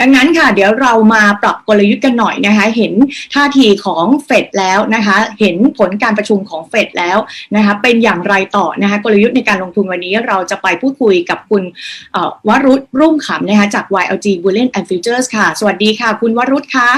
ดังนั้นค่ะ เดี๋ยวเรามาปรับกลยุทธ์กันหน่อยนะคะ เห็นท่าทีของเฟดแล้วนะคะ เห็นผลการประชุมของเฟดแล้วนะคะ เป็นอย่างไรต่อนะคะ กลยุทธ์ในการลงทุนวันนี้เราจะไปพูดคุยกับคุณเอ่อวรุษรุ่งขำนะคะจาก YLG Bullion and Futures ค่ะ สวัสดีค่ะ คุณวรุษคะ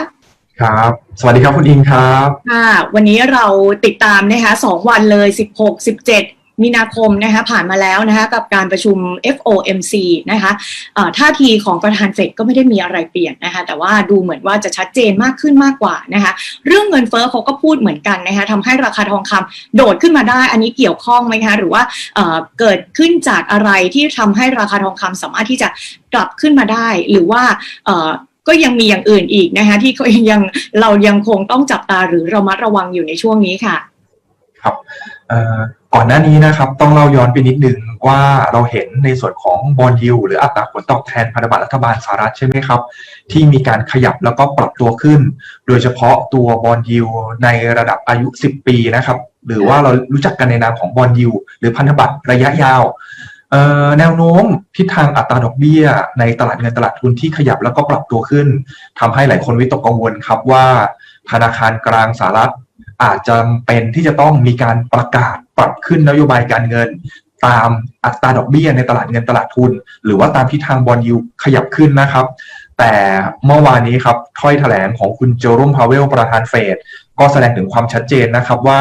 ครับ สวัสดีครับคุณอิงครับ ค่ะ วันนี้เราติดตามนะคะสองวันเลย 16 17 มีนาคมนะคะผ่านมาแล้วนะคะกับการประชุม FOMC นะคะเอ่อท่าทีของประธานเฟดก็ไม่ได้มีอะไรเปลี่ยนนะคะแต่ว่าดูเหมือนว่าจะชัดเจนมากขึ้นมากกว่านะคะเรื่องเงินเฟ้อเขาก็พูดเหมือนกันนะคะทำให้ราคาทองคำโดดขึ้นมาได้ อันนี้เกี่ยวข้องไหมคะหรือว่าเเกิดขึ้นจากอะไรที่ทำให้ราคาทองคำสามารถที่จะกลับขึ้นมาได้ หรือว่าก็ยังมีอย่างอื่นอีกนะคะที่ก็ยังเรายังคงต้องจับตาหรือระมัดระวังอยู่ในช่วงนี้ค่ะ ครับ ก่อนหน้านี้นะครับต้องเล่าย้อนไปนิดนึงว่าเราเห็นในส่วนของบอลยูหรืออัตราผลตอบแทนพันธบัตรรัฐบาลสหรัฐใช่ไหมครับ ที่มีการขยับแล้วก็ปรับตัวขึ้น โดยเฉพาะตัวบอลยูในระดับอายุ 10 ปีนะครับ หรือว่าเรารู้จักกันในนามของบอลยูหรือพันธบัตรระยะยาวแนวโน้มทิศทางอัตราดอกเบี้ย ในตลาดเงินตลาดทุนที่ขยับแล้วก็ปรับตัวขึ้นทำให้หลายคนวิตกกังวลครับว่า ธนาคารกลางสหรัฐ อาจจะเป็นที่จะต้องมีการประกาศปรับขึ้นนโยบายการเงิน ตามอัตราดอกเบี้ยในตลาดเงินตลาดทุน หรือว่าตามทิศทางบอลยูขยับขึ้นนะครับ แต่เมื่อวานนี้ครับถ้อยแถลงของคุณเจอรมพาเวลประธานเฟดก็แสดงถึงความชัดเจนนะครับว่า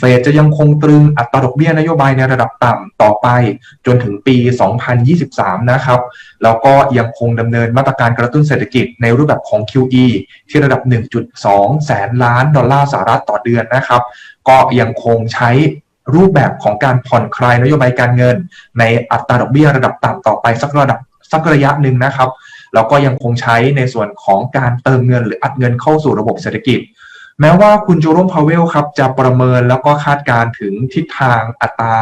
เฟดจะยังคงตรึงอัตราดอกเบี้ยนโยบายในระดับต่ำต่อไป จนถึงปี 2023 นะครับ แล้วก็ยังคงดำเนินมาตรการกระตุ้นเศรษฐกิจในรูปแบบของ QE ที่ระดับ 1.2 แสนล้านดอลลาร์สหรัฐต่อเดือนนะครับ ก็ยังคงใช้รูปแบบของการผ่อนคลายนโยบายการเงิน ในอัตราดอกเบี้ยระดับต่ำต่อไปสักระดับสักระยะหนึ่งนะครับแล้วก็ยังคงใช้ในส่วนของการเติมเงินหรืออัดเงินเข้าสู่ระบบเศรษฐกิจ แม้ว่าคุณโจโรมพาเวลครับจะประเมินแล้วก็คาดการถึงทิศทางอัตรา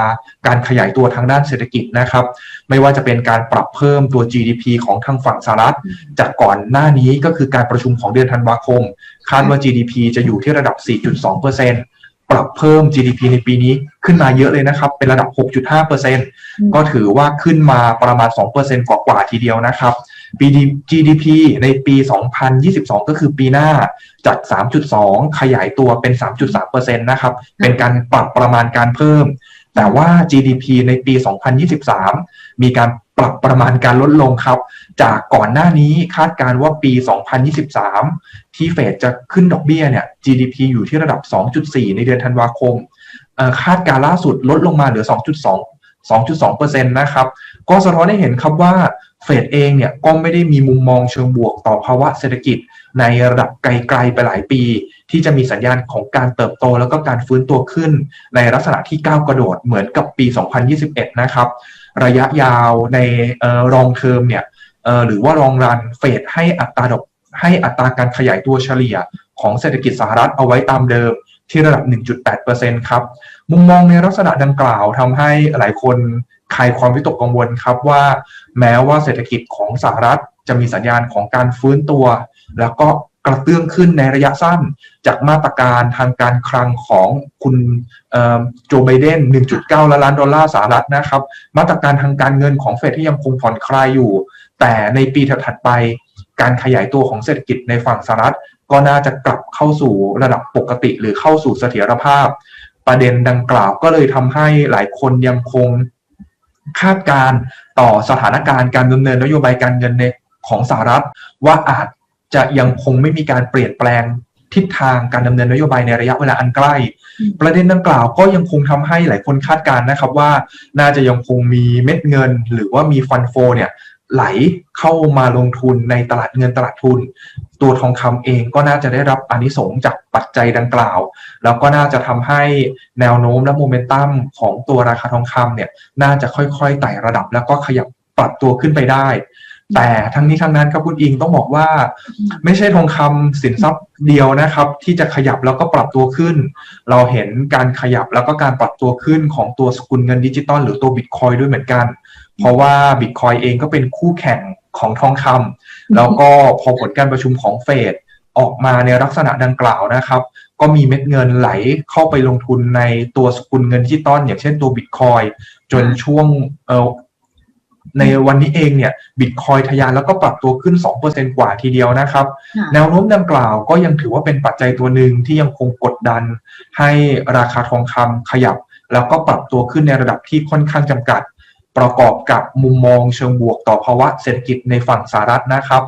การขยายตัวทางด้านเศรษฐกิจนะครับ ไม่ว่าจะเป็นการปรับเพิ่มตัว GDP ของทางฝั่งสหรัฐ จากก่อนหน้านี้ก็คือการประชุมของเดือนธันวาคม คาดว่า GDP จะอยู่ที่ระดับ 4.2%ปรับเพิ่ม GDP ในปีนี้ขึ้นมาเยอะเลยนะครับ เป็นระดับ 6.5%ก็ถือว่าขึ้นมาประมาณ 2%กว่าๆทีเดียวนะครับ GDP ในปี 2022 ก็คือปีหน้าจาก 3.2 ขยายตัวเป็น 3.3%นะครับ เป็นการปรับประมาณการเพิ่ม แต่ว่า GDP ในปี 2023 มีการปรับประมาณการลดลงครับ จากก่อนหน้านี้คาดการว่าปี 2023 ที่เฟดจะขึ้นดอกเบี้ยเนี่ย GDP อยู่ที่ระดับ 2.4 ในเดือนธันวาคม คาดการล่าสุดลดลงมาเหลือ 2.2 2.2%นะครับ ก็สะท้อนให้เห็นครับว่าเฟดเองเนี่ยก็ไม่ได้มีมุมมองเชิงบวกต่อภาวะเศรษฐกิจ ในระดับไกลๆไปหลายปี ที่จะมีสัญญาณของการเติบโตแล้วก็การฟื้นตัวขึ้น ในลักษณะที่ก้าวกระโดดเหมือนกับปี 2021 นะครับ ระยะยาวในรองเทอมเนี่ยหรือว่ารองรันเฟดให้อัตราดอกให้อัตราการขยายตัวเฉลี่ยของเศรษฐกิจสหรัฐเอาไว้ตามเดิมที่ระดับ 1.8%ครับ มุมมองในลักษณะดังกล่าวทำให้หลายคน คลายความวิตกกังวลครับว่า แม้ว่าเศรษฐกิจของสหรัฐจะมีสัญญาณของการฟื้นตัว แล้วก็กระเตื้องขึ้นในระยะสั้น จากมาตรการทางการคลังของคุณโจไบเดน 1.9ล้านดอลลาร์สหรัฐนะครับ มาตรการทางการเงินของเฟดที่ยังคงผ่อนคลายอยู่ แต่ในปีถัดไป การขยายตัวของเศรษฐกิจในฝั่งสหรัฐ ก็น่าจะกลับเข้าสู่ระดับปกติหรือเข้าสู่เสถียรภาพ ประเด็นดังกล่าวก็เลยทำให้หลายคนยังคง คาดการต่อสถานการณ์การดำเนินนโยบายการเงินในของสหรัฐ ว่าอาจจะยังคงไม่มีการเปลี่ยนแปลงทิศทางการดำเนินนโยบายในระยะเวลาอันใกล้ ประเด็นดังกล่าวก็ยังคงทำให้หลายคนคาดการณ์นะครับว่า น่าจะยังคงมีเม็ดเงิน หรือว่ามีฟันโฟเนี่ย ไหลเข้ามาลงทุนในตลาดเงินตลาดทุน ตัวทองคำเองก็น่าจะได้รับอนิสงส์จากปัจจัยดังกล่าว แล้วก็น่าจะทำให้แนวโน้มและโมเมนตัมของตัวราคาทองคำเนี่ยน่าจะค่อยๆไต่ระดับแล้วก็ขยับปรับตัวขึ้นไปได้ แต่ทั้งนี้ทั้งนั้นครับคุณอิงต้องบอกว่า ไม่ใช่ทองคำสินทรัพย์เดียวนะครับ ที่จะขยับแล้วก็ปรับตัวขึ้น เราเห็นการขยับแล้วก็การปรับตัวขึ้นของตัวสกุลเงินดิจิตอลหรือตัวบิตคอยด้วยเหมือนกัน เพราะว่าบิตคอยเองก็เป็นคู่แข่งของทองคำแล้วก็พอผลการประชุมของเฟดออกมาในลักษณะดังกล่าวนะครับ ก็มีเม็ดเงินไหลเข้าไปลงทุนในตัวสกุลเงินดิจิตอลอย่างเช่นตัวบิตคอยจนช่วงในวันนี้เองเนี่ยบิตคอยทะยานแล้วก็ปรับตัวขึ้น 2%กว่าทีเดียวนะครับค่ะแนวโน้มดังกล่าวก็ยังถือว่าเป็นปัจจัยตัวหนึ่งที่ยังคงกดดัน ให้ราคาทองคำขยับ แล้วก็ปรับตัวขึ้นในระดับที่ค่อนข้างจำกัด ประกอบกับมุมมองเชิงบวกต่อภาวะเศรษฐกิจในฝั่งสหรัฐนะครับ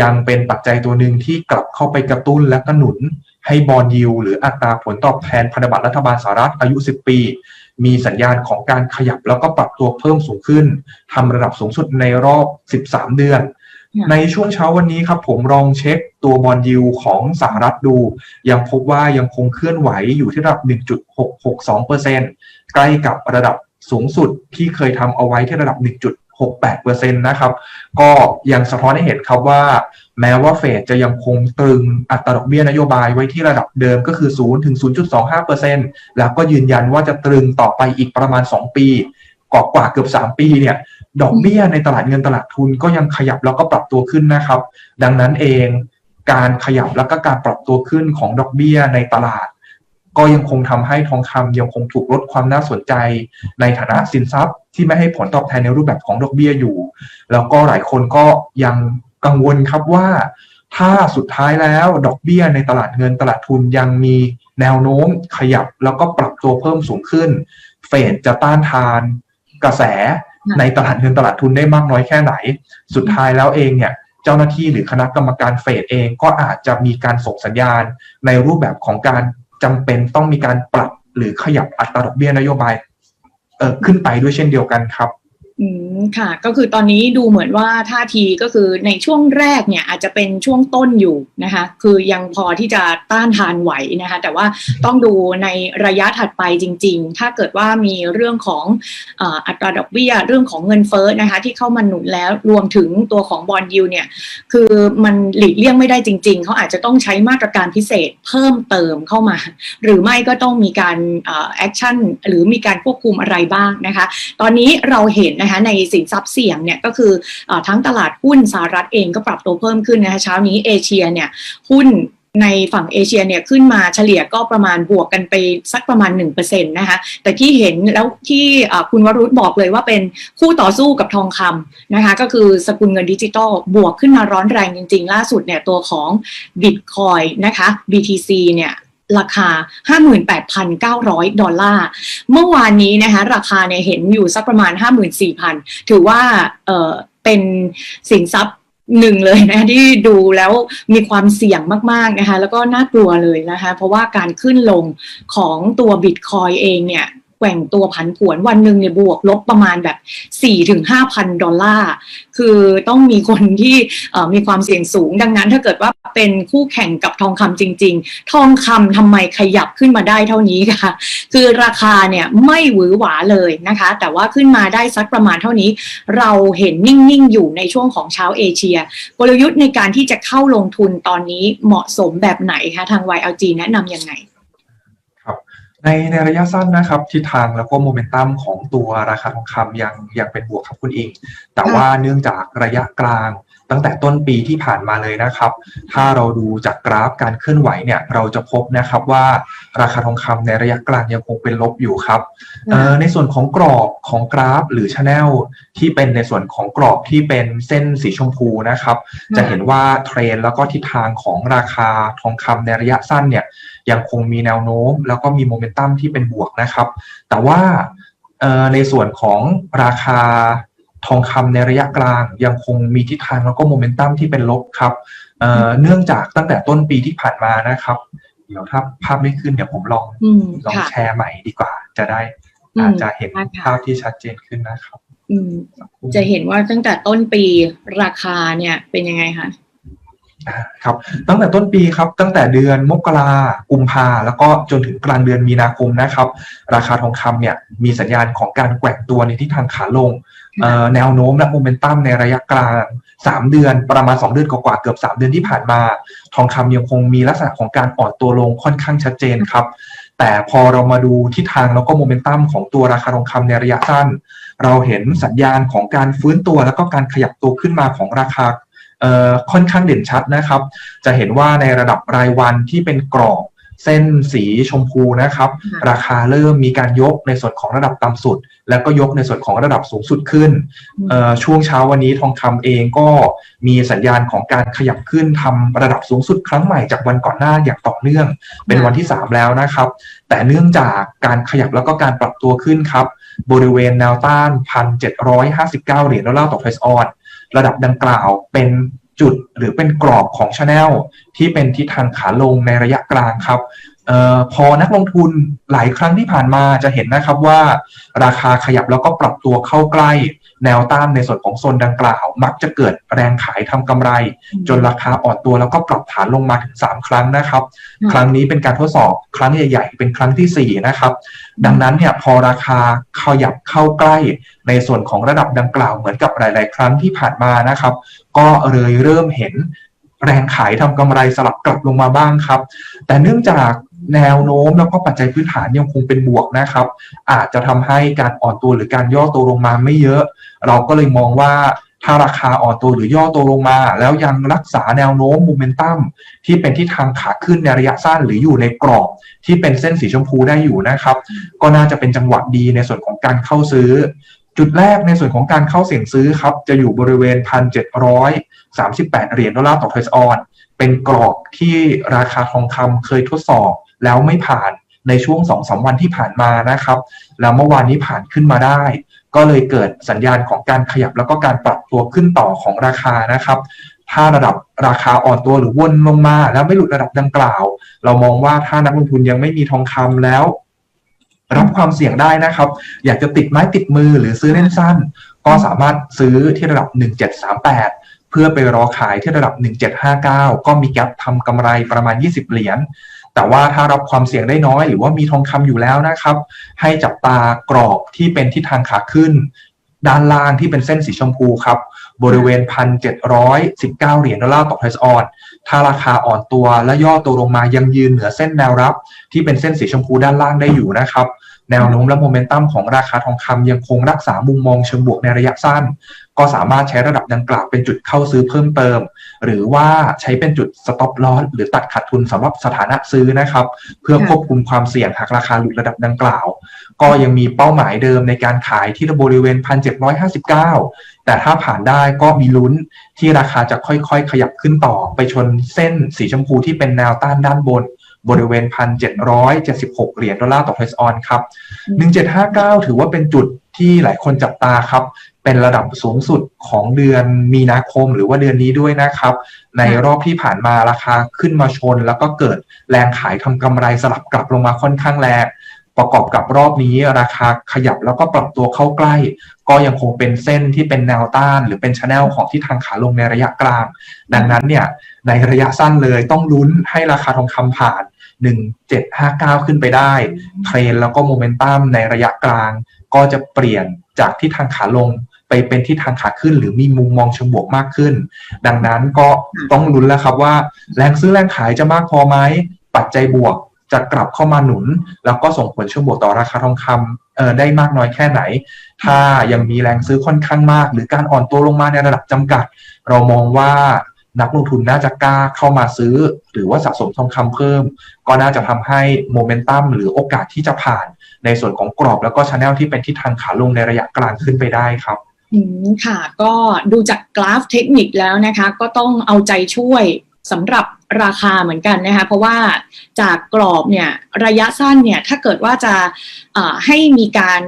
ยังเป็นปัจจัยตัวหนึ่งที่กลับเข้าไปกระตุ้นและก็หนุน ให้บอลยิวหรืออัตราผลตอบแทนพันธบัตรรัฐบาลสหรัฐอายุ 10 ปี มีสัญญาณของการขยับแล้วก็ปรับตัวเพิ่มสูงขึ้นทำระดับสูงสุดในรอบ 13 เดือนในช่วงเช้าวันนี้ครับผมลองเช็คตัวบอลยิวของสหรัฐดู ยังพบว่ายังคงเคลื่อนไหวอยู่ที่ระดับ 1.662%ใกล้กับระดับ สูงสุดที่เคยทำเอาไว้ที่ระดับ 1.68%นะครับ ก็ยังสะท้อนให้เห็นครับว่า แม้ว่าเฟดจะยังคงตรึงอัตราดอกเบี้ยนโยบายไว้ที่ระดับเดิมก็คือ0ถึง0.25%แล้วก็ยืนยันว่าจะตรึงต่อไปอีกประมาณ 2 ปีกว่ากว่าเกือบ 3 ปีเนี่ยดอกเบี้ยในตลาดเงินตลาดทุนก็ยังขยับแล้วก็ปรับตัวขึ้นนะครับ ดังนั้นเองการขยับแล้วก็การปรับตัวขึ้นของดอกเบี้ยในตลาด ก็ยังคงทำให้ทองคำยังคงถูกลดความน่าสนใจ ในฐานะสินทรัพย์ ที่ไม่ให้ผลตอบแทนในรูปแบบของดอกเบี้ยอยู่ แล้วก็หลายคนก็ยังกังวลครับว่า ถ้าสุดท้ายแล้วดอกเบี้ยในตลาดเงินตลาดทุนยังมีแนวโน้มขยับแล้วก็ปรับตัวเพิ่มสูงขึ้น เฟดจะต้านทานกระแสในตลาดเงินตลาดทุนได้มากน้อยแค่ไหน สุดท้ายแล้วเองเนี่ยเจ้าหน้าที่หรือคณะกรรมการเฟดเองก็อาจจะมีการส่งสัญญาณในรูปแบบของการ จำเป็นต้องมีการปรับหรือขยับอัตราดอกเบี้ยนโยบายเอ่อขึ้นไปด้วยเช่นเดียวกันครับ อืม ค่ะ ก็คือตอนนี้ดูเหมือนว่าท่าทีก็คือในช่วงแรกเนี่ยอาจจะเป็นช่วงต้นอยู่นะคะ คือยังพอที่จะต้านทานไหวนะคะ แต่ว่าต้องดูในระยะถัดไปจริง ๆ ถ้าเกิดว่ามีเรื่องของอัตราดอกเบี้ยเรื่องของเงินเฟ้อนะคะ ที่เข้ามาหนุนแล้วรวมถึงตัวของบอลยูเนี่ยคือมันหลีกเลี่ยงไม่ได้จริง ๆ เขาอาจจะต้องใช้มาตรการพิเศษเพิ่มเติมเข้ามา หรือไม่ก็ต้องมีการแอคชั่นหรือมีการควบคุมอะไรบ้างนะคะ ตอนนี้เราเห็นนะคะในสินทรัพย์เสี่ยงเนี่ยก็คืออทั้งตลาดหุ้นสหรัฐเองก็ปรับตัวเพิ่มขึ้นนะคะเช้านี้เอเชียเนี่ยหุ้นในฝั่งเอเชียเนี่ยขึ้นมาเฉลี่ยก็ประมาณบวกกันไปสักประมาณ1%นะคะแต่ที่เห็นแล้วที่คุณวรุษบอกเลยว่าเป็นคู่ต่อสู้กับทองคำนะคะก็คือสกุลเงินดิจิตอลบวกขึ้นมาร้อนแรงจริง ๆ ล่าสุดเนี่ยตัวของ Bitcoin นะคะ BTC เนี่ย ราคา 58,900 ดอลลาร์ เมื่อวานนี้นะคะราคาเนี่ยเห็นอยู่สักประมาณ 54,000 ถือว่าเออเป็นสินทรัพย์หนึ่งเลยนะที่ดูแล้วมีความเสี่ยงมากๆนะคะแล้วก็น่ากลัวเลยนะคะเพราะว่าการขึ้นลงของตัวบิตคอยเองเนี่ย แกว่งตัวผันผวนวันหนึ่งเนี่ยบวกลบประมาณแบบ4-5,000ดอลลาร์ คือต้องมีคนที่มีความเสี่ยงสูง ดังนั้นถ้าเกิดว่าเป็นคู่แข่งกับทองคำจริง ๆ ทองคำทำไมขยับขึ้นมาได้เท่านี้คะคือราคาเนี่ยไม่หวือหวาเลยนะคะ แต่ว่าขึ้นมาได้สักประมาณเท่านี้ เราเห็นนิ่ง ๆ อยู่ในช่วงของเช้าเอเชีย กลยุทธ์ในการที่จะเข้าลงทุนตอนนี้เหมาะสมแบบไหนคะทาง YLG แนะนำยังไง ในในระยะสั้นนะครับทิศทางแล้วก็โมเมนตัมของตัวราคาทองคำยังยังเป็นบวกครับคุณอิง แต่ว่าเนื่องจากระยะกลางตั้งแต่ต้นปีที่ผ่านมาเลยนะครับ ถ้าเราดูจากกราฟการเคลื่อนไหวเนี่ยเราจะพบนะครับว่าราคาทองคำในระยะกลางยังคงเป็นลบอยู่ครับเอ่อในส่วนของกรอบของกราฟหรือชแนลที่เป็นในส่วนของกรอบที่เป็นเส้นสีชมพูนะครับ จะเห็นว่าเทรนแล้วก็ทิศทางของราคาทองคำในระยะสั้นเนี่ย ยังคงมีแนวโน้ม แล้วก็มีโมเมนตัมที่เป็นบวกนะครับ แต่ว่าเอ่อในส่วนของราคาทองคำในระยะกลางยังคงมีทิศทางแล้วก็โมเมนตัมที่เป็นลบครับเอ่อเนื่องจากตั้งแต่ต้นปีที่ผ่านมานะครับ เดี๋ยวถ้าภาพไม่ขึ้นเดี๋ยวผมลองอืมลองค่ะแชร์ใหม่ดีกว่า จะได้อืมอาจจะเห็นได้ค่ะภาพที่ชัดเจนขึ้นนะครับอืมจะเห็นว่าตั้งแต่ต้นปีราคาเนี่ยเป็นยังไงคะอ่า ครับตั้งแต่ต้นปีครับตั้งแต่เดือนมกรากุมภาแล้วก็จนถึงกลางเดือนมีนาคมนะครับ ราคาทองคำเนี่ยมีสัญญาณของการแกว่งตัวในทิศทางขาลงแนวโน้มและโมเมนตัมในระยะกลาง 3 เดือนประมาณ 2 เดือนกว่าเกือบ 3 เดือนที่ผ่านมา ทองคำยังคงมีลักษณะของการอ่อนตัวลงค่อนข้างชัดเจนครับแต่พอเรามาดูทิศทางแล้วก็โมเมนตัมของตัวราคาทองคำในระยะสั้น เราเห็นสัญญาณของการฟื้นตัวแล้วก็การขยับตัวขึ้นมาของราคา ค่อนข้างเด่นชัดนะครับ จะเห็นว่าในระดับรายวันที่เป็นกรอบเส้นสีชมพูนะครับค่ะราคาเริ่มมีการยกในส่วนของระดับต่ำสุด แล้วก็ยกในส่วนของระดับสูงสุดขึ้นเอ่อช่วงเช้าวันนี้ทองคำเองก็มีสัญญาณของการขยับขึ้นทำระดับสูงสุดครั้งใหม่จากวันก่อนหน้าอย่างต่อเนื่อง เป็นวันที่ 3 แล้วนะครับ แต่เนื่องจากการขยับแล้วก็การปรับตัวขึ้นครับ บริเวณแนวต้าน 1,759 เหรียญดอลลาร์ต่อเทรซออน ระดับดังกล่าวเป็นจุดหรือเป็นกรอบของชาแนลที่เป็นทิศทางขาลงในระยะกลางครับออพอนักลงทุนหลายครั้งที่ผ่านมาจะเห็นนะครับว่า ราคาขยับแล้วก็ปรับตัวเข้าใกล้ แนวต้านในส่วนของโซนดังกล่าว มักจะเกิดแรงขายทำกำไร จนราคาอ่อนตัวแล้วก็ปรับฐานลงมาถึง 3 ครั้งนะครับอืมครั้งนี้เป็นการทดสอบครั้งใหญ่ ๆ เป็นครั้งทีสี่ 4 นะครับ ดังนั้นเนี่ยพอราคาขยับเข้าใกล้ในส่วนของระดับดังกล่าวเหมือนกับหลาย ๆ ครั้งที่ผ่านมานะครับ ก็เลยเริ่มเห็นแรงขายทำกำไรสลับกลับลงมาบ้างครับ แต่เนื่องจาก แนวโน้มแล้วก็ปัจจัยพื้นฐานยังคงเป็นบวกนะครับ อาจจะทำให้การอ่อนตัวหรือการย่อตัวลงมาไม่เยอะ เราก็เลยมองว่าถ้าราคาอ่อนตัวหรือย่อตัวลงมา แล้วยังรักษาแนวโน้มโมเมนตัมที่เป็นที่ทางขาขึ้นในระยะสั้นหรืออยู่ในกรอบที่เป็นเส้นสีชมพูได้อยู่นะครับ ก็น่าจะเป็นจังหวะดีในส่วนของการเข้าซื้อ จุดแรกในส่วนของการเข้าเสี่ยงซื้อครับ จะอยู่บริเวณ 1,738 เหรียญดอลลาร์ต่อเทรซออนเป็นกรอบที่ราคาทองคำเคยทดสอบ แล้วไม่ผ่านในช่วง2-3วันที่ผ่านมานะครับ แล้วเมื่อวานนี้ผ่านขึ้นมาได้ ก็เลยเกิดสัญญาณของการขยับแล้วก็การปรับตัวขึ้นต่อของราคานะครับถ้าระดับราคาอ่อนตัวหรือวนลงมา แล้วไม่หลุดระดับดังกล่าว เรามองว่าถ้านักลงทุนยังไม่มีทองคำแล้ว รับความเสี่ยงได้นะครับ อยากจะติดไม้ติดมือหรือซื้อเล่นสั้น ก็สามารถซื้อที่ระดับ 1738 เพื่อไปรอขายที่ระดับ 1759 ก็มีแกลทำกำไรประมาณ 20 เหรียญ แต่ว่าถ้ารับความเสี่ยงได้น้อย หรือว่ามีทองคำอยู่แล้วนะครับ ให้จับตากรอบที่เป็นทิศทางขาขึ้น ด้านล่างที่เป็นเส้นสีชมพูครับบริเวณ 1,719 เหรียญดอลลาร์ต่อเทรออน ถ้าราคาอ่อนตัวและย่อตัวลงมายังยืนเหนือเส้นแนวรับ ที่เป็นเส้นสีชมพูด้านล่างได้อยู่นะครับ แนวโน้มและโมเมนตัมของราคาทองคำยังคงรักษามุมมองเชิงบวกในระยะสั้น ก็สามารถใช้ระดับดังกล่าวเป็นจุดเข้าซื้อเพิ่มเติม หรือว่าใช้เป็นจุด stop loss หรือตัดขาดทุนสำหรับสถานะซื้อนะครับ เพื่อควบคุมความเสี่ยงหากราคาหลุดระดับดังกล่าว ก็ยังมีเป้าหมายเดิมในการขายที่บริเวณ 1,759 แต่ถ้าผ่านได้ก็มีลุ้นที่ราคาจะค่อยๆ ขยับขึ้นต่อไปชนเส้นสีชมพูที่เป็นแนวต้านด้านบน บริเวณ 1,776 เหรียญดอลลาร์ต่อเทรซออนครับ 1759 ถือว่าเป็นจุดที่หลายคนจับตาครับ เป็นระดับสูงสุดของเดือนมีนาคมหรือว่าเดือนนี้ด้วยนะครับ ในรอบที่ผ่านมาราคาขึ้นมาชน แล้วก็เกิดแรงขายทำกำไรสลับกลับลงมาค่อนข้างแรงประกอบกับรอบนี้ราคาขยับแล้วก็ปรับตัวเข้าใกล้ ก็ยังคงเป็นเส้นที่เป็นแนวต้าน หรือเป็นชแนลของที่ทางขาลงในระยะกลาง ดังนั้นเนี่ยในระยะสั้นเลยต้องลุ้นให้ราคาทองคำผ่าน 1759 ขึ้นไปได้ เทรนแล้วก็โมเมนตัมในระยะกลาง ก็จะเปลี่ยนจากที่ทางขาลงไปเป็นที่ทางขาขึ้นหรือมีมุมมองเชิงบวกมากขึ้น ดังนั้นก็ต้องลุ้นแล้วครับว่า แรงซื้อแรงขายจะมากพอไหมปัจจัยบวกจะกลับเข้ามาหนุน แล้วก็ส่งผลเชิงบวกต่อราคาทองคำเอ่อได้มากน้อยแค่ไหน ถ้ายังมีแรงซื้อค่อนข้างมาก หรือการอ่อนตัวลงมาในระดับจำกัด เรามองว่า นักลงทุนน่าจะกล้าเข้ามาซื้อ หรือว่าสะสมทองคำเพิ่ม ก็น่าจะทำให้โมเมนตัมหรือโอกาสที่จะผ่าน ในส่วนของกรอบแล้วก็ชแนลที่เป็นทิศทางขาลงในระยะกลางขึ้นไปได้ครับอืมค่ะก็ดูจากกราฟเทคนิคแล้วนะคะ ก็ต้องเอาใจช่วยสำหรับราคาเหมือนกันนะคะ เพราะว่าจากกรอบเนี่ยระยะสั้นเนี่ยถ้าเกิดว่าจะอ่าให้มีการ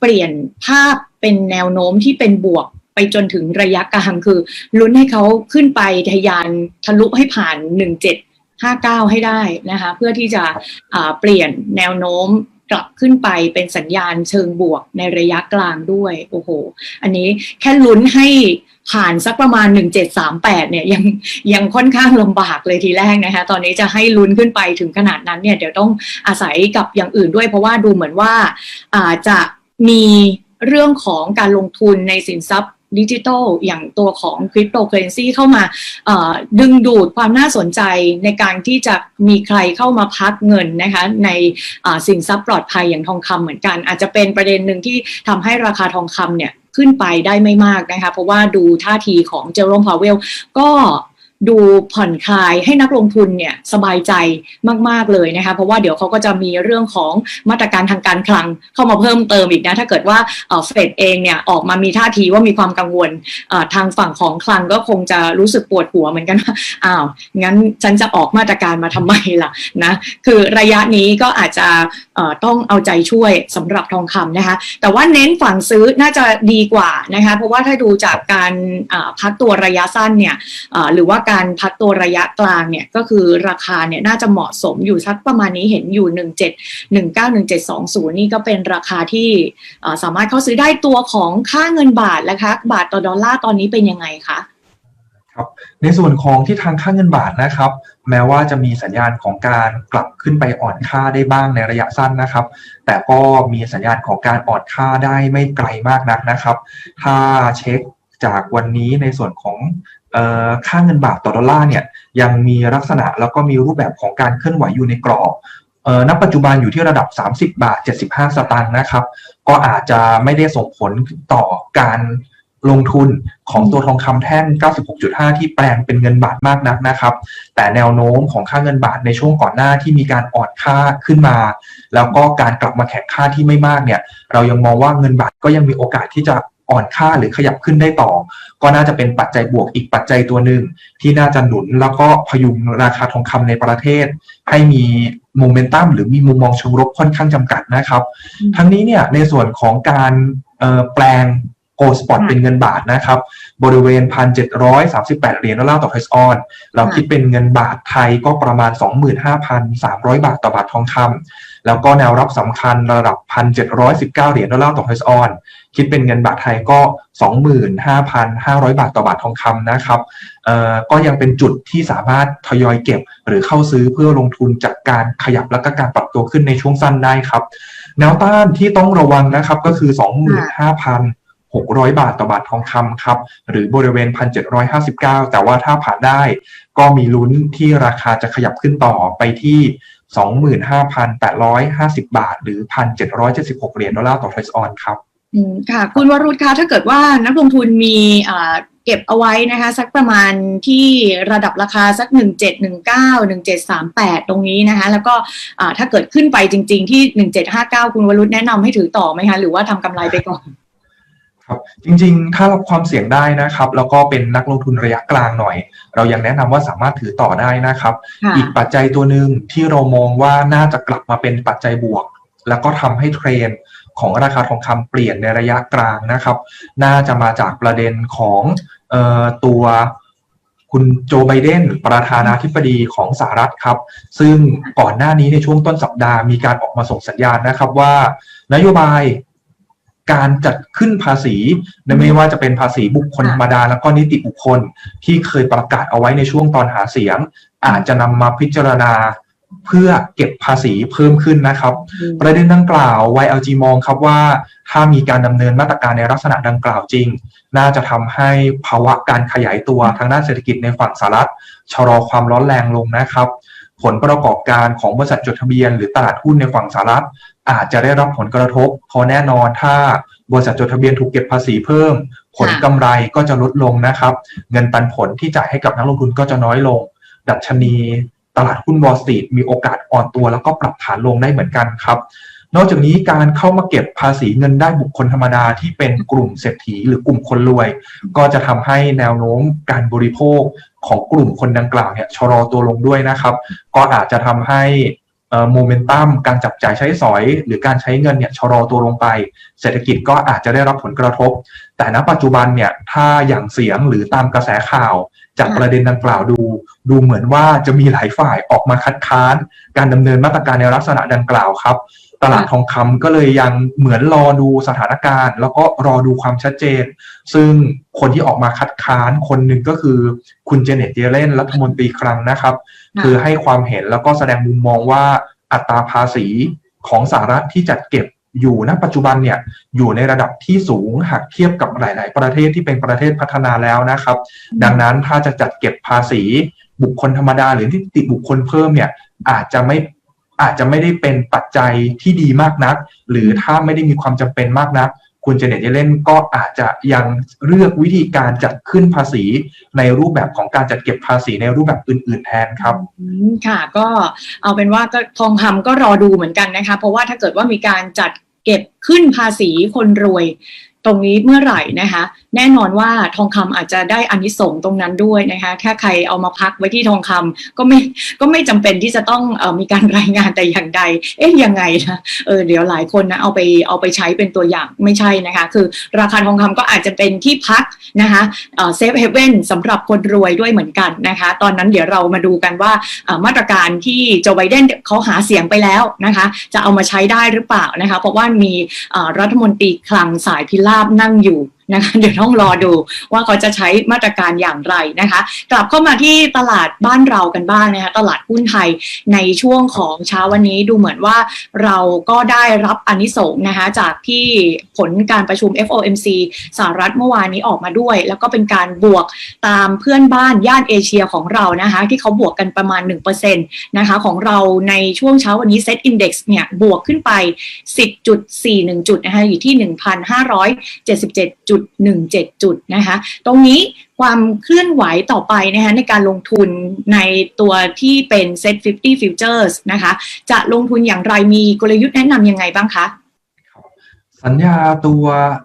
เปลี่ยนภาพเป็นแนวโน้มที่เป็นบวก ไปจนถึงระยะกลางคือลุ้นให้เขาขึ้นไปทะยานทะลุให้ผ่าน 1759 ให้ได้นะคะเพื่อที่จะเปลี่ยนแนวโน้มกลับขึ้นไปเป็นสัญญาณเชิงบวกในระยะกลางด้วย โอ้โห อันนี้แค่ลุ้นให้ผ่านสักประมาณ 1738 เนี่ยยังยังค่อนข้างลำบากเลยทีแรกนะคะ ตอนนี้จะให้ลุ้นขึ้นไปถึงขนาดนั้นเนี่ยเดี๋ยวต้องอาศัยกับอย่างอื่นด้วย เพราะว่าดูเหมือนว่าอาจะมีเรื่องของการลงทุนในสินทรัพย์ ดิจิทัลอย่างตัวของคริปโตเคอเรนซีเข้ามาดึงดูดความน่าสนใจในการที่จะมีใครเข้ามาพักเงินนะคะในสินทรัพย์ปลอดภัยอย่างทองคำเหมือนกัน อาจจะเป็นประเด็นหนึ่งที่ทำให้ราคาทองคำเนี่ยขึ้นไปได้ไม่มากนะคะ เพราะว่าดูท่าทีของเจอร์โรมพาวเวลก็ ดูผ่อนคลายให้นักลงทุนเนี่ยสบายใจมาก ๆ เลยนะคะ เพราะว่าเดี๋ยวเขาก็จะมีเรื่องของมาตรการทางการคลังเข้ามาเพิ่มเติมอีกนะ ถ้าเกิดว่าเฟดเองเนี่ยออกมามีท่าทีว่ามีความกังวลทางฝั่งของคลังก็คงจะรู้สึกปวดหัวเหมือนกันว่าอ้าวงั้นฉันจะออกมาตรการมาทำไมล่ะนะคือระยะนี้ก็อาจจะต้องเอาใจช่วยสำหรับทองคำนะคะ แต่ว่าเน้นฝั่งซื้อน่าจะดีกว่านะคะ เพราะว่าถ้าดูจากการพักตัวระยะสั้นเนี่ยหรือว่าการพักตัวระยะกลางเนี่ยก็คือราคาเนี่ยน่าจะเหมาะสมอยู่สักประมาณนี้เห็นอยู่ 17 19 1720 นี่ก็เป็นราคาที่สามารถเข้าซื้อได้ตัวของค่าเงินบาทนะคะบาทต่อดอลลาร์ตอนนี้เป็นยังไงคะในส่วนของที่ทางค่าเงินบาทนะครับ แม้ว่าจะมีสัญญาณของการกลับขึ้นไปอ่อนค่าได้บ้างในระยะสั้นนะครับ แต่ก็มีสัญญาณของการอ่อนค่าได้ไม่ไกลมากนักนะครับ ถ้าเช็คจากวันนี้ในส่วนของ ค่าเงินบาทต่อดอลลาร์เนี่ยยังมีลักษณะแล้วก็มีรูปแบบของการเคลื่อนไหวอยู่ในกรอบณปัจจุบันอยู่ที่ระดับ 30 บาท 75 สตางค์นะครับ ก็อาจจะไม่ได้ส่งผลต่อการลงทุนของตัวทองคำแท่ง 96.5 ที่แปลงเป็นเงินบาทมากนักนะครับ แต่แนวโน้มของค่าเงินบาทในช่วงก่อนหน้าที่มีการอ่อนค่าขึ้นมา แล้วก็การกลับมาแข็งค่าที่ไม่มากเนี่ย เรายังมองว่าเงินบาทก็ยังมีโอกาสที่จะ อ่อนค่าหรือขยับขึ้นได้ต่อ ก็น่าจะเป็นปัจจัยบวกอีกปัจจัยตัวหนึ่งที่น่าจะหนุนแล้วก็พยุงราคาทองคำในประเทศ ให้มีโมเมนตัมหรือมีมุมมองเชิงลบค่อนข้างจำกัดนะครับอืมทั้งนี้เนี่ยในส่วนของการเอ่อแปลง โกลสปอตค่ะเป็นเงินบาทนะครับ บริเวณ 1,738 เหรียญดอลลาร์ต่อเพสออนเราค่ะคิดเป็นเงินบาทไทยก็ประมาณ 25,300 บาทต่อบาททองคำแล้วก็แนวรับสำคัญระดับ 1,719 เหรียญดอลลาร์ต่อเพสออนคิดเป็นเงินบาทไทยก็ 25,500 บาทต่อบาททองคำนะครับเอ่อก็ยังเป็นจุดที่สามารถทยอยเก็บ หรือเข้าซื้อเพื่อลงทุนจากการขยับและก็การปรับตัวขึ้นในช่วงสั้นได้ครับ แนวต้านที่ต้องระวังนะครับก็คือ 600 บาทต่อบาททองคำครับ หรือบริเวณ 1,759 แต่ว่าถ้าผ่านได้ก็มีลุ้นที่ราคาจะขยับขึ้นต่อไปที่ 25,850 บาท หรือ 1,776 เหรียญดอลลาร์ต่อเทรซออนครับ อืมค่ะ คุณวรุษคะถ้าเกิดว่านักลงทุนมีอ่าเก็บเอาไว้นะคะสักประมาณที่ระดับราคาสัก 1719 1738 ตรงนี้นะคะ แล้วก็ถ้าเกิดขึ้นไปจริง ๆ ที่ 1759 คุณวรุษแนะนำให้ถือต่อไหมคะ หรือว่าทำกำไรไปก่อน ครับจริงๆ ถ้ารับความเสี่ยงได้นะครับ แล้วก็เป็นนักลงทุนระยะกลางหน่อย เรายังแนะนำว่าสามารถถือต่อได้นะครับค่ะอีกปัจจัยตัวหนึ่งที่เรามองว่าน่าจะกลับมาเป็นปัจจัยบวก แล้วก็ทำให้เทรนด์ของราคาทองคำเปลี่ยนในระยะกลางนะครับ น่าจะมาจากประเด็นของเอ่อตัวคุณโจไบเดนประธานาธิบดีของสหรัฐครับ ซึ่งก่อนหน้านี้ในช่วงต้นสัปดาห์มีการออกมาส่งสัญญาณนะครับว่า นโยบาย การจัดขึ้นภาษีไม่ว่าจะเป็นภาษีบุคคลค่ะธรรมดาแล้วก็นิติบุคคลที่เคยประกาศเอาไว้ในช่วงตอนหาเสียง อาจจะนำมาพิจารณาเพื่อเก็บภาษีเพิ่มขึ้นนะครับ ประเด็นดังกล่าว YLG มองครับว่า ถ้ามีการดำเนินมาตรการในลักษณะดังกล่าวจริง น่าจะทำให้ภาวะการขยายตัวทางด้านเศรษฐกิจในฝั่งสหรัฐชะลอความร้อนแรงลงนะครับ ผลประกอบการของบริษัทจดทะเบียน หรือตลาดหุ้นในฝั่งสหรัฐ อาจจะได้รับผลกระทบเพราะแน่นอนถ้าบริษัทจดทะเบียนถูกเก็บภาษีเพิ่ม ผลกำไรก็จะลดลงนะครับ เงินปันผลที่จ่ายให้กับนักลงทุนก็จะน้อยลง ดัชนี ตลาดหุ้นวอลสตรีทมีโอกาสอ่อนตัวแล้วก็ปรับฐานลงได้เหมือนกันครับ นอกจากนี้การเข้ามาเก็บภาษีเงินได้บุคคลธรรมดาที่เป็นกลุ่มเศรษฐีหรือกลุ่มคนรวย ก็จะทำให้แนวโน้มการบริโภคของกลุ่มคนดังกล่าวเนี่ยชะลอตัวลงด้วยนะครับ ก็อาจจะทำให้โมเมนตัมการจับจ่ายใช้สอย หรือการใช้เงินเนี่ยชะลอตัวลงไป เศรษฐกิจก็อาจจะได้รับผลกระทบ แต่ณปัจจุบันเนี่ยถ้าอย่างเสียงหรือตามกระแสข่าวจากค่ะประเด็นดังกล่าวดู ดูเหมือนว่าจะมีหลายฝ่ายออกมาคัดค้าน การดำเนินมาตรการในลักษณะดังกล่าวครับ ตลาดทองคำก็เลยยังเหมือนรอดูสถานการณ์ แล้วก็รอดูความชัดเจน ซึ่งคนที่ออกมาคัดค้านคนหนึ่งก็คือคุณเจเน็ตเยเลนรัฐมนตรีคลังนะครับค่ะคือให้ความเห็นแล้วก็แสดงมุมมองว่าอัตราภาษีของสหรัฐที่จัดเก็บอยู่ณปัจจุบันเนี่ยอยู่ในระดับที่สูงหากเทียบกับหลาย ๆ ประเทศที่เป็นประเทศพัฒนาแล้วนะครับ ดังนั้นถ้าจะจัดเก็บภาษีบุคคลธรรมดาหรือนิติบุคคลเพิ่มเนี่ยอาจจะไม่ อาจจะไม่ได้เป็นปัจจัยที่ดีมากนัก หรือถ้าไม่ได้มีความจำเป็นมากนัก คุณเจเน็ตเยเลนก็อาจจะยังเลือกวิธีการจัดขึ้นภาษีในรูปแบบของการจัดเก็บภาษีในรูปแบบอื่น ๆ แทนครับค่ะก็เอาเป็นว่าก็ทองคำก็รอดูเหมือนกันนะคะ เพราะว่าถ้าเกิดว่ามีการจัดเก็บขึ้นภาษีคนรวย ตรงนี้เมื่อไหร่นะคะ แน่นอนว่าทองคำอาจจะได้อานิสงส์ตรงนั้นด้วยนะคะถ้าใครเอามาพักไว้ที่ทองคำก็ไม่ก็ไม่จำเป็นที่จะต้องอมีการรายงานแต่อย่างใด เอ๊ะยังไงนะเออเดี๋ยวหลายคนนะเอาไปเอาไปใช้เป็นตัวอย่างไม่ใช่นะคะ คือราคาทองคำก็อาจจะเป็นที่พักนะคะเซฟเฮเว่นสำหรับคนรวยด้วยเหมือนกันนะคะ ตอนนั้นเดี๋ยวเรามาดูกันว่ามาตรการที่โจไบเดนเขาหาเสียงไปแล้วนะคะ จะเอามาใช้ได้หรือเปล่านะคะ เพราะว่ามีรัฐมนตรีคลังสายพิลาบนั่งอยู่ นะคะเดี๋ยวต้องรอดูว่าเขาจะใช้มาตรการอย่างไรนะคะ กลับเข้ามาที่ตลาดบ้านเรากันบ้างนะคะตลาดหุ้นไทยในช่วงของเช้าวันนี้ดูเหมือนว่าเราก็ได้รับอนิสงส์นะคะจากที่ผลการประชุม FOMC สหรัฐเมื่อวานนี้ออกมาด้วย แล้วก็เป็นการบวกตามเพื่อนบ้านย่านเอเชียของเรานะคะที่เขาบวกกันประมาณ1%นะคะของเราในช่วงเช้าวันนี้เซตอินดี x เนี่ยบวกขึ้นไป 10.41 จุดนะคะอยู่ที่ 1,577จุด1.7 จุดนะคะ ตรงนี้ความเคลื่อนไหวต่อไปนะคะในการลงทุนในตัวที่เป็น Set 50 Futures นะคะ จะลงทุนอย่างไรมีกลยุทธ์แนะนำยังไงบ้างคะสัญญาตัว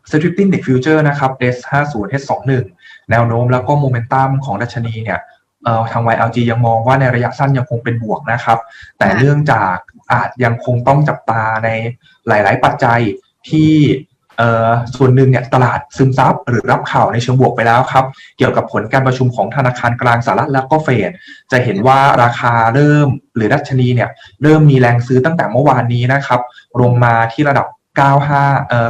c e t u r i t y Index Future นะครับ S50 H21 แนวโน้มแล้วก็โมเมนตัมของดัชนีเนี่ยเอ่อทาง YLG ยังมองว่าในระยะสั้นยังคงเป็นบวกนะครับ แต่เนื่องจากอาจยังคงต้องจับตาในหลาย ๆ ปัจจัยที่ ส่วนหนึ่งเนี่ยตลาดซึมซับหรือรับข่าวในเชิงบวกไปแล้วครับ เกี่ยวกับผลการประชุมของธนาคารกลางสหรัฐแล้วก็เฟดจะเห็นว่าราคาเริ่มหรือดัชนีเนี่ยเริ่มมีแรงซื้อตั้งแต่เมื่อวานนี้นะครับลงมาที่ระดับ 95เอ่อ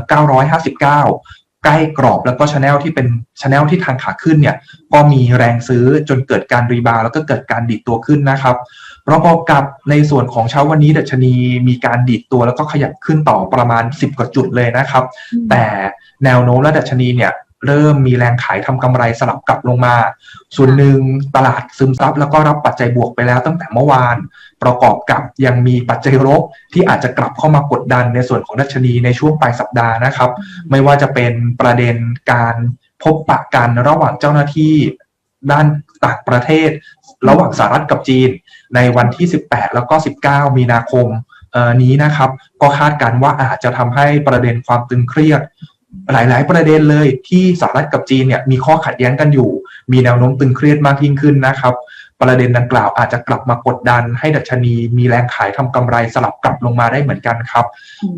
959 ใกล้กรอบแล้วก็ชแนลที่เป็นชแนลที่ทางขาขึ้นเนี่ยก็มีแรงซื้อจนเกิดการรีบาวด์แล้วก็เกิดการดิดตัวขึ้นนะครับประกอบกับในส่วนของเช้าวันนี้ดัชนีมีการดิดตัวแล้วก็ขยับขึ้นต่อประมาณ 10 กว่าจุดเลยนะครับ แต่แนวโน้มและดัชนีเนี่ย เริ่มมีแรงขายทำกำไรสลับกลับลงมา ส่วนหนึ่งตลาดซึมซับแล้วก็รับปัจจัยบวกไปแล้วตั้งแต่เมื่อวาน ประกอบกับยังมีปัจจัยลบที่อาจจะกลับเข้ามากดดันในส่วนของดัชนีในช่วงปลายสัปดาห์นะครับ ไม่ว่าจะเป็นประเด็นการพบปะกันระหว่างเจ้าหน้าที่ด้านต่างประเทศ ระหว่างสหรัฐกับจีน ในวันที่ 18 แล้วก็ 19 มีนาคมนี้นะครับ ก็คาดการณ์ว่าอาจจะทำให้ประเด็นความตึงเครียด หลาย ๆ ประเด็นเลยที่สหรัฐกับจีนเนี่ยมีข้อขัดแย้งกันอยู่ มีแนวโน้มตึงเครียดมากยิ่งขึ้นนะครับ ประเด็นดังกล่าวอาจจะกลับมากดดันให้ดัชนีมีแรงขายทำกำไรสลับกลับลงมาได้เหมือนกันครับ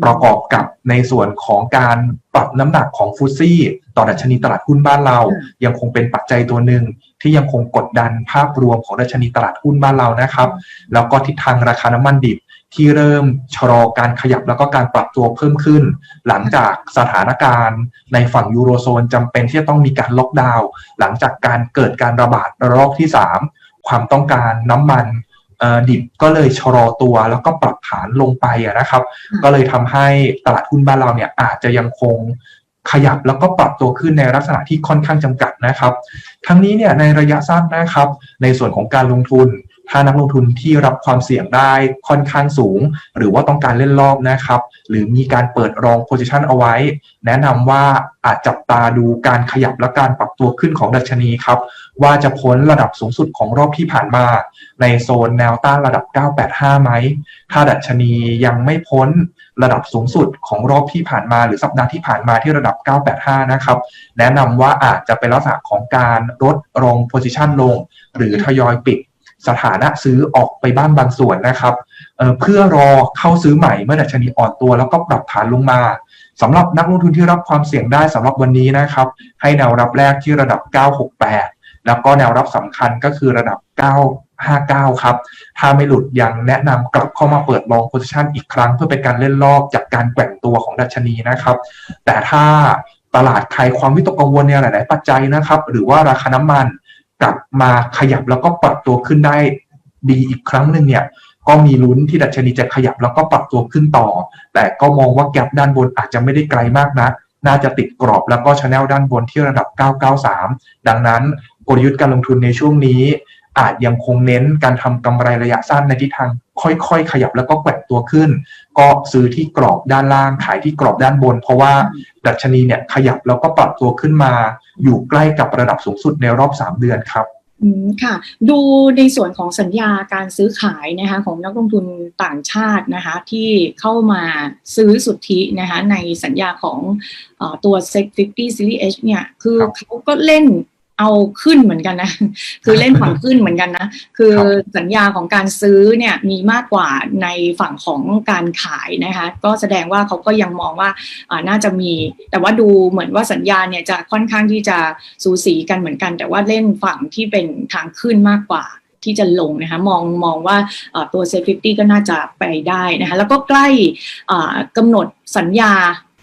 ประกอบกับในส่วนของการปรับน้ำหนักของฟุตซี่ ต่อดัชนีตลาดหุ้นบ้านเราอืมยังคงเป็นปัจจัยตัวหนึ่งที่ยังคงกดดันภาพรวมของดัชนีตลาดหุ้นบ้านเรานะครับ แล้วก็ทิศทางราคาน้ำมันดิบ ที่เริ่มชะลอการขยับแล้วก็การปรับตัวเพิ่มขึ้น หลังจากสถานการณ์ในฝั่งยูโรโซนจำเป็นที่จะต้องมีการล็อกดาวน์หลังจากการเกิดการระบาดระลอกที่ 3 ความต้องการน้ำมันดิบก็เลยชะลอตัวแล้วก็ปรับฐานลงไปะนะครับ ก็เลยทำให้ตลาดหุ้นบ้านเราเนี่ยอาจจะยังคงขยับแล้วก็ปรับตัวขึ้นในลักษณะที่ค่อนข้างจำกัดนะครับ ทั้งนี้เนี่ยในระยะสั้นนะครับ ในส่วนของการลงทุน ถ้านักลงทุนที่รับความเสี่ยงได้ค่อนข้างสูง หรือว่าต้องการเล่นรอบนะครับ หรือมีการเปิดรองโพซิชันเอาไว้ แนะนำว่าอาจจับตาดูการขยับและการปรับตัวขึ้นของดัชนีครับ ว่าจะพ้นระดับสูงสุดของรอบที่ผ่านมา ในโซนแนวต้านระดับ 985 ไหม ถ้าดัชนียังไม่พ้นระดับสูงสุดของรอบที่ผ่านมา หรือสัปดาห์ที่ผ่านมาที่ระดับ 985 นะครับ แนะนำว่าอาจจะเป็นลักษณะของการลดรองโพซิชันลง หรือทยอยปิด สถานะซื้อออกไปบ้างบางส่วนนะครับเเพื่อรอเข้าซื้อใหม่เมื่อดัชนีอ่อนตัวแล้วก็ปรับฐานลงมาสำหรับนักลงทุนที่รับความเสี่ยงได้สำหรับวันนี้นะครับ ให้แนวรับแรกที่ระดับ 968 แล้วก็แนวรับสำคัญก็คือระดับ 959 ครับ ถ้าไม่หลุดยังแนะนำกลับเข้ามาเปิดลองโพซิชันอีกครั้ง เพื่อเป็นการเล่นรอบจากการแกว่งตัวของดัชนีนะครับ แต่ถ้าตลาดคลายความวิตกกังวลในหลาย ๆ ปัจจัยนะครับ หรือว่าราคาน้ำมัน กลับมาขยับแล้วก็ปรับตัวขึ้นได้ดีอีกครั้งหนึ่งเนี่ยก็มีลุ้นที่ดัชนีจะขยับแล้วก็ปรับตัวขึ้นต่อ แต่ก็มองว่าแกลบด้านบนอาจจะไม่ได้ไกลมากนัก น่าจะติดกรอบแล้วก็ชแนลด้านบนที่ระดับ 993 ดังนั้นกลยุทธ์การลงทุนในช่วงนี้ อาจยังคงเน้นการทำกำไรระยะสั้นในทิศทางค่อยๆ ขยับแล้วก็แกว่งตัวขึ้น ก็ซื้อที่กรอบด้านล่างขายที่กรอบด้านบน เพราะว่าดัชนีเนี่ยขยับแล้วก็ปรับตัวขึ้นมา อยู่ใกล้กับระดับสูงสุดในรอบ 3 เดือนครับอืมค่ะ ดูในส่วนของสัญญาการซื้อขายนะคะของนักลงทุนต่างชาตินะคะที่เข้ามาซื้อสุทธินะคะในสัญญาของเออตัว Sec 50 Series H เนี่ยคือครับเขาก็เล่น เอาขึ้นเหมือนกันนะ คือเล่นฝั่งขึ้นเหมือนกันนะ คือครับสัญญาของการซื้อเนี่ยมีมากกว่าในฝั่งของการขายนะคะ ก็แสดงว่าเขาก็ยังมองว่าอ่าน่าจะมี แต่ว่าดูเหมือนว่าสัญญาเนี่ยจะค่อนข้างที่จะสูสีกันเหมือนกัน แต่ว่าเล่นฝั่งที่เป็นทางขึ้นมากกว่าที่จะลงนะคะมองมองว่าเอ่อตัวเซฟ50ก็น่าจะไปได้นะคะแล้วก็ใกล้อ่ากำหนดสัญญา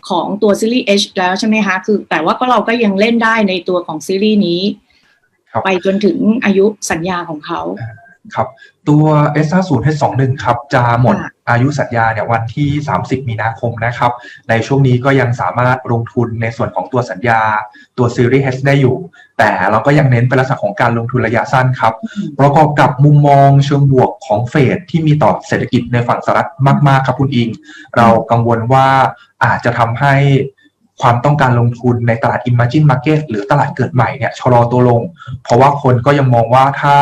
ของตัวซีรีส์ H แล้วใช่ไหมคะ คือ แต่ว่าก็เราก็ยังเล่นได้ในตัวของซีรีส์นี้ครับไปจนถึงอายุสัญญาของเขา ครับ ตัว S50 H21 ครับ จะหมดค่ะอายุสัญญาเนี่ยวันที่ 30 มีนาคมนะครับ ในช่วงนี้ก็ยังสามารถลงทุนในส่วนของตัวสัญญา ตัว Series H ได้อยู่ แต่เราก็ยังเน้นเป็นลักษณะของการลงทุนระยะสั้นครับ ประกอบกับมุมมองเชิงบวกของเฟดที่มีต่อเศรษฐกิจในฝั่งสหรัฐมาก ๆ ครับคุณอิง เรากังวลว่าอาจจะทำให้ ความต้องการลงทุนในตลาด Imagine Market หรือตลาดเกิดใหม่เนี่ยชะลอตัวลง เพราะว่าคนก็ยังมองว่าถ้า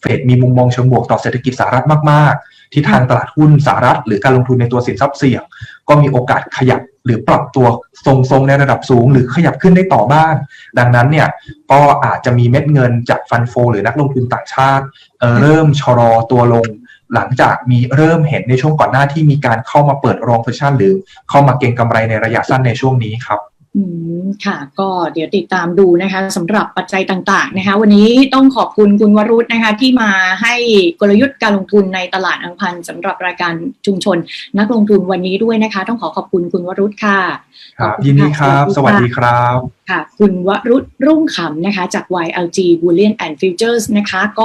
เฟดมีมุมมองเชิงบวกต่อเศรษฐกิจสหรัฐมากๆ ที่ทางตลาดหุ้นสหรัฐ หรือการลงทุนในตัวสินทรัพย์เสี่ยง ก็มีโอกาสขยับหรือปรับตัวทรงๆในระดับสูง หรือขยับขึ้นได้ต่อบ้าง ดังนั้นเนี่ยก็อาจจะมีเม็ดเงินจากฟันโฟหรือนักลงทุนต่างชาติเเริ่มชะลอตัวลง หลังจากมีเริ่มเห็นในช่วงก่อนหน้าที่มีการเข้ามาเปิดรองโพซิชันหรือเข้ามาเก็งกำไรในระยะสั้นในช่วงนี้ครับอืมค่ะก็เดี๋ยวติดตามดูนะคะสำหรับปัจจัยต่างๆนะคะ วันนี้ต้องขอบคุณคุณวรุษนะคะ ที่มาให้กลยุทธ์การลงทุนในตลาดอังพันธ์สำหรับรายการชุมชน นักลงทุนวันนี้ด้วยนะคะ ต้องขอขอบคุณคุณวรุษค่ะครับขอณยินดีครับะสวัสดีครับค่ะ คุณวรุษรุ่งขำนะคะ จาก YLG Bullion and Futures นะคะก็